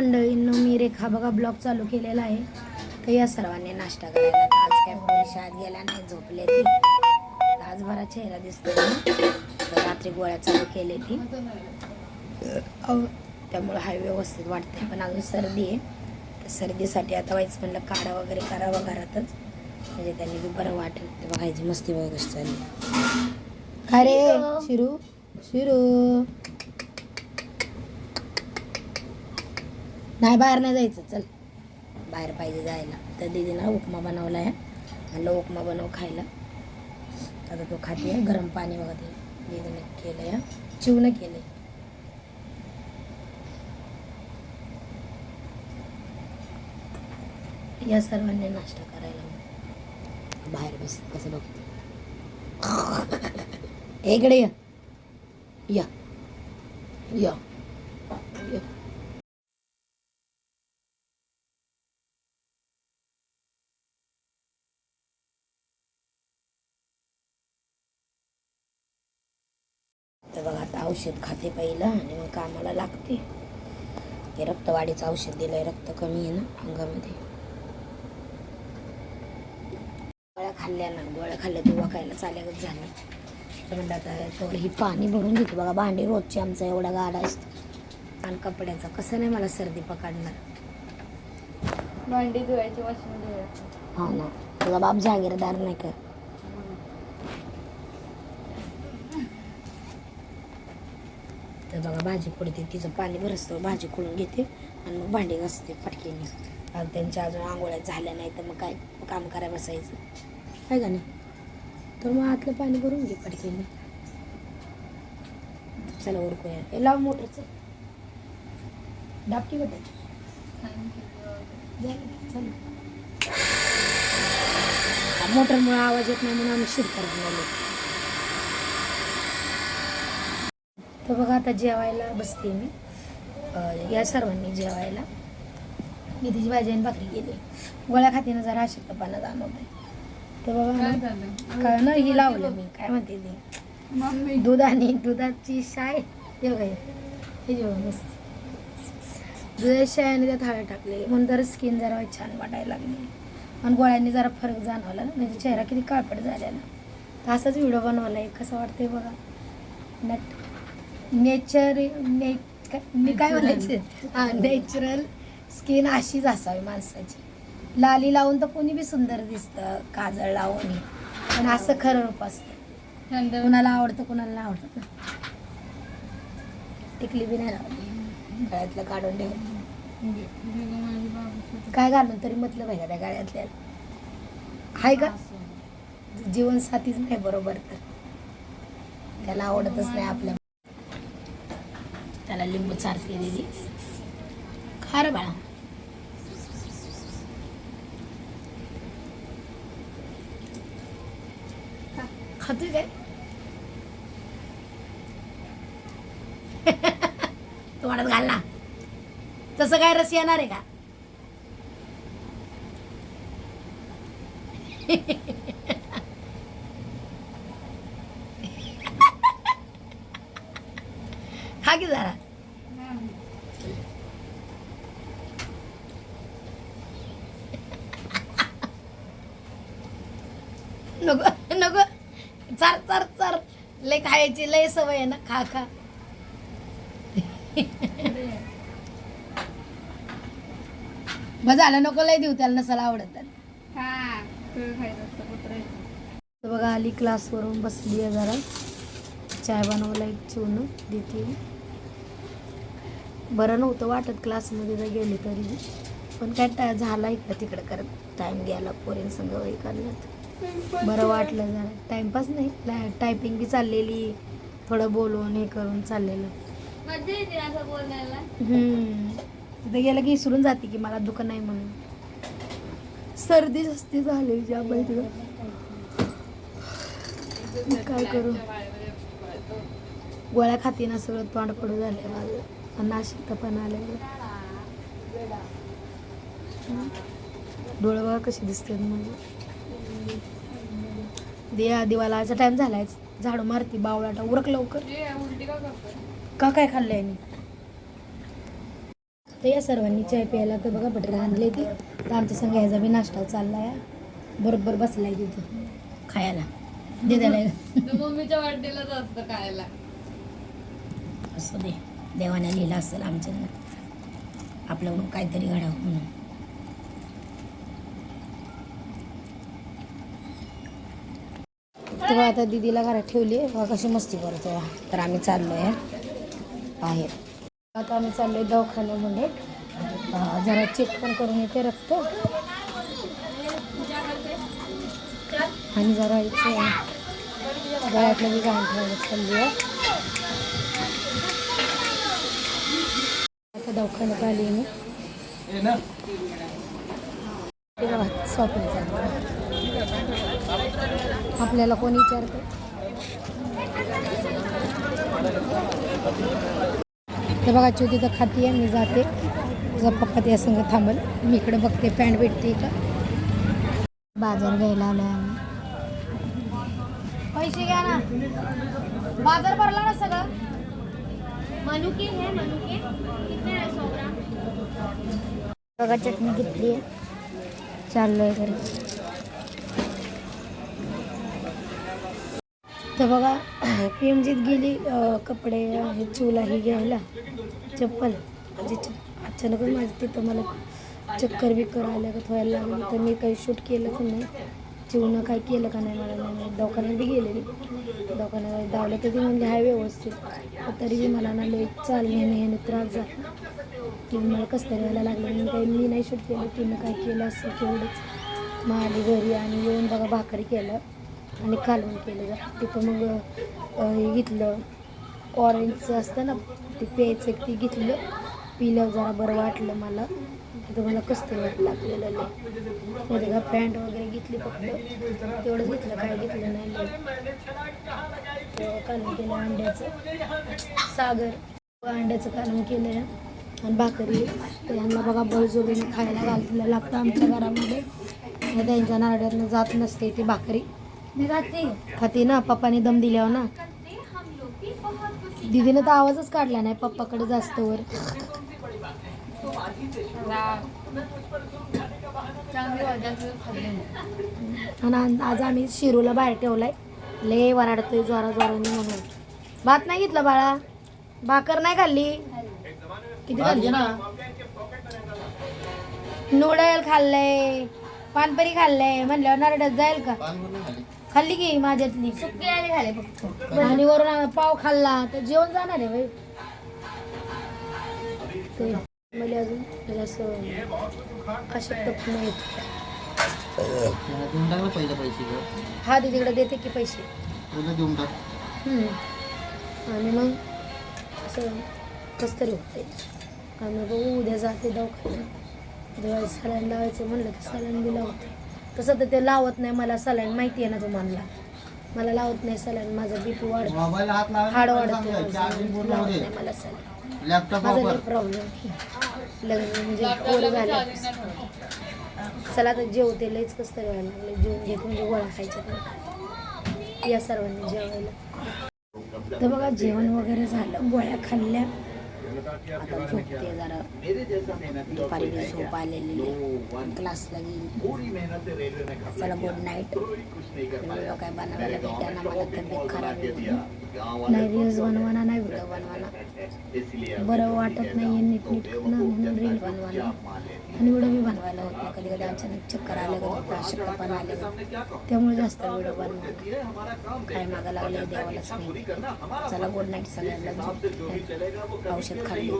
मंडळींनो मी रेखा बघा ब्लॉग चालू केलेला आहे. तर या सर्वांनी नाश्ता करायला आज काय शाळेत गेल्या नाही झोपले ती. आज चेहरा दिसतो तर रात्री गोळ्या चालू केले ती. त्यामुळं हाय व्यवस्थित वाटते पण अजून सर्दी आहे. तर सर्दीसाठी आता व्हायचं म्हणलं काढा वगैरे करावं घरातच. म्हणजे त्यांनी बी बरं वाटेल. ते बघायची मस्ती कशी चालली. काय रे शिरू. शिरू. नाही बाहेर नाही जायचं. चल. बाहेर पाहिजे जायला. तर दीदीनं उपमा बनवला आहे म्हणलं उपमा बनव खायला. आता तो खाते गरम पाणी वगैरे दिदीनं केलं आहे चिवनं केलं आहे या सर्वांनी नाश्ता करायला बाहेर बस कसं बघतो इकडे या. या. या. औषध खाते पहिलं आणि मग कामाला लागते. हे रक्तवाढीचं औषध दिलंय रक्त कमी आहे ना अंगामध्ये. गोळ्या खाल्ल्या ना गोळ्या खाल्ल्या तेव्हा खायला चालल्यागत झालं म्हणलं आता तेवढं ही पाणी भरून घेते बघा भांडी रोजची आमचा एवढा गाडा असतो आणि कपड्याचा कसं नाही मला सर्दी पकडणार. भांडी धुवायची वॉशिंग धुवायची. हा ना तुझा बाप जहागीरदार नाही का? तर बघा भाजी फोडते तिचं पाणी भरसतं भाजी खोडून घेते आणि मग भांडी घासते फटकेने. आणि त्यांच्या अजून आंघोळ्या झाल्या नाही तर मग काय काम करायला बसायचं? काय का नाही? तर मग आतलं पाणी भरून घे फटकेने. चला ओरकूया हे लाव मोटरचं. डाबटी बटायची मोटरमुळे आवाज येत नाही म्हणून आम्ही शिर करत नाही तर बघा आता जेवायला बसते मी. या सर्वांनी जेवायला. मी तिची भाजी आणि भाकरी गेली गोळ्या खातीनं जरा अशक्तपणा जाणवत. तर बघा काय ना, ही लावलं मी. काय म्हणते ते? दूध आणि दुधाची शाय. हे बघा हे. जेव्हा मस्त. दुधाची शाय आणि त्यात हळद टाकलेली. म्हणून जरा स्किन जरा छान वाटायला लागली. आणि गोळ्यांनी जरा फरक जाणवला ना. म्हणजे चेहरा किती काळपट झालेला. तर असाच व्हिडिओ बनवला आहे कसं वाटतंय बघा. नट नेचर ने मी काय म्हणायचं? नॅचरल स्किन अशीच असावी माणसाची. लाली लावून तर कोणी बी सुंदर दिसतं काजळ लावून. पण असं खरं रूप असतं. कुणाला आवडतं कुणाला नाही आवडत. टिकली बी नाही लावली. गळ्यातलं काढून ठेव माझी बाबू काय घालून तरी म्हटलं पाहिजे त्या गळ्यातल्या. हाय का? जीवनसाथीच नाही बरोबर तर. त्याला आवडतच नाही आपल्या त्याला लिंबू चारते दिदी. खा बाळा. खातोय काय? तोंडात घाल ना. तसं काय रस येणार आहे का? खा की जरा. नको नको. चार चार चार. लय खायची लय सवय आहे ना. खा खा. बस झालं नको लय देऊ त्याला नसाला आवडत. हा बघा आली क्लासवरून बसली आहे जरा. चाय बनवला एक चिवणं देते. बरं नव्हतं वाटत क्लासमध्ये जर गेली तरी. पण काय टा झाला इकडं तिकडं करत टाईम गेला पोरींसंग वही करण्यात. बरं वाटलं जरा. टाईमपास नाही. टायपिंग बी चाललेली. थोडं बोलून हे करून चाललेलं. तिथं गेलं की विसरून जाते की मला दुखं नाही म्हणून. सर्दी जास्ती झाली ज्या तिथं. काय करू? गोळ्या खाती ना सगळं तोंड पडू झाले माझं. नाशिक पण आले डोळं बघा कशी दिसते म्हणजे दिया दिवाळाचा टाइम झालाय. झाडू मारती बावळाटा उरक लवकर. का काय खाल्लंय मी तर या सर्वांनी चाय प्यायला तर बघा बटर आणले ती. तर आमच्या संग ह्याचा बी नाश्ता चाललाय. बरोबर बसलाय तिथं. खायला. दे मम्मीच्या वाढीला जास्त खायला. असं दे. देवाने लिहिलं असेल आमच्या आपल्याकडून काहीतरी घडावं म्हणून. तेव्हा आता दिदीला घरात ठेवली आहे. कशी मस्ती करतो तर आम्ही चाललो आहे बाहेर. आता आम्ही चाललो आहे दवाखान्यामध्ये जरा चेक पण करून येते रक्त. आणि जरा इथे गळ्यातलं बी घाण ठेवायला चालली आहे. आता दवाखान्यात आली मी. शॉपिंग चालू आपल्याला कोणी विचारतं? ते बघा चिव तिथं खाती आहे मी जाते. तुझा पप्पा त्या संग थांबल. मी इकडे बघते पॅन्ट भेटते का? बाजार घ्यायला आलोय आम्ही. पैसे घ्या ना. बाजार भरला ना सगळं. मनुके है मनुके। कितने है सौ ग्राम बघा चटणी घेतली आहे चाललोय घरी तर बघा प्रेमजीत गेली कपडे हे चूला ही घ्यायला चप्पल. म्हणजे अचानकच माझं तिथं मला चक्कर बिक्कर का व्हायला लागली. तर मी काही शूट केलंच नाही. जेवणं काय केलं का नाही मला नाही माहीत. दवाखान्यात बी गेलेली. दवाखान्यात धावलं तर ती म्हणजे आहे व्यवस्थित. तरीही तरी बी मला ना लई चालणे ह्याने त्रास झाला. की मला कसं तरी व्हायला लागलं. मी काही मी नाही शूट केलं. तिनं काय केलं असं तेवढंच. मग आली घरी आणि येऊन बघा भाकरी केलं आणि कालवण केलं जा. तिथं मग हे घेतलं. ऑरेंजचं असतं ना ते प्यायचं एक ते घेतलं. पिलं जरा बरं वाटलं मला. तिथं मला कसं तरी वाटलं लागलेलं लयमध्ये का पॅन्ट वगैरे घेतली फक्त? तेवढंच घेतलं काय घेतलं नाही कालवण केलं अंड्याचं. सागर अंड्याचं कालवण केलं आणि भाकरी. यांना बघा बळजोबीने खायला घालतीला लागतं आमच्या घरामध्ये. त्यांच्या नारड्यातनं जात नसते ती भाकरी. मी खाते. खाते ना? पप्पाने दम दिल्यावर ना? दीदीनं तर आवाजच काढला नाही. पप्पाकडे जास्त वर. आणि आज- आज आम्ही शिरूला बाहेर ठेवलाय. ले वराडतोय जोरा जोराने म्हणून. भात नाही घेतला बाळा? भाकर नाही खाल्ली? किती खाल्ली? नूडल खाल्लंय पानपरी खाल्लंय म्हणल्यावर नारड्यात जाईल का? खाल्ली. की माझ्यातली? सुके आले खाले फक्त. आणि वरून पाव खाल्ला तर जेवण जाणार आहे मला अजून म्हणजे असं अशक्तपणा येत त्याला देऊन टाक ना पहिले पैसे गं. हा तिकडे देते की पैसे? देऊन टाक. हम्म. आणि मग असं कसं तरी होते. आणि बघू उद्या जाते दवाखान्यात. जेव्हा सलाईन लावायचं म्हणलं की सलाईन बी लावते. तसं तर ते लावत नाही मला सलाईन माहिती आहे ना तुम्हाला. मला लावत नाही सलाईन माझं बी पी वाढतं मोबाईल हात लावायला हाड वाढतो पूर्ण नाही मला सलाईन. लॅपटॉप माझा वापर प्रॉब्लेम लग्न म्हणजे पोर झालं. चला तर जेवते लईच कसं तरी व्हायला लागलं. जेवून घेत म्हणजे गोळा खायच्या या सर्वांनी जेवायला. तर बघा जेवण वगैरे झालं. गोळ्या खाल्ल्या. आता झोपते जरा. दुपारी बी झोप आलेली क्लास क्लासला गेली चला गुड नाईट. व्हिडिओ काय बनवायला भेटायला मला तब्येत खराब नाही रील्स बनवाना नाही व्हिडिओ बनवाना. बरं वाटत नाही नीट नीट बनवायला. आणि व्हिडिओ मी बनवायला होत नाही. कधी कधी अचानक चक्कर आले कधी होतं अशक्तपणा आले. त्यामुळे जास्त व्हिडिओ बनवा काय मागं लागले देवालाच नाही. चला गुड नाईट सगळ्यांना. औषध खाल्ली.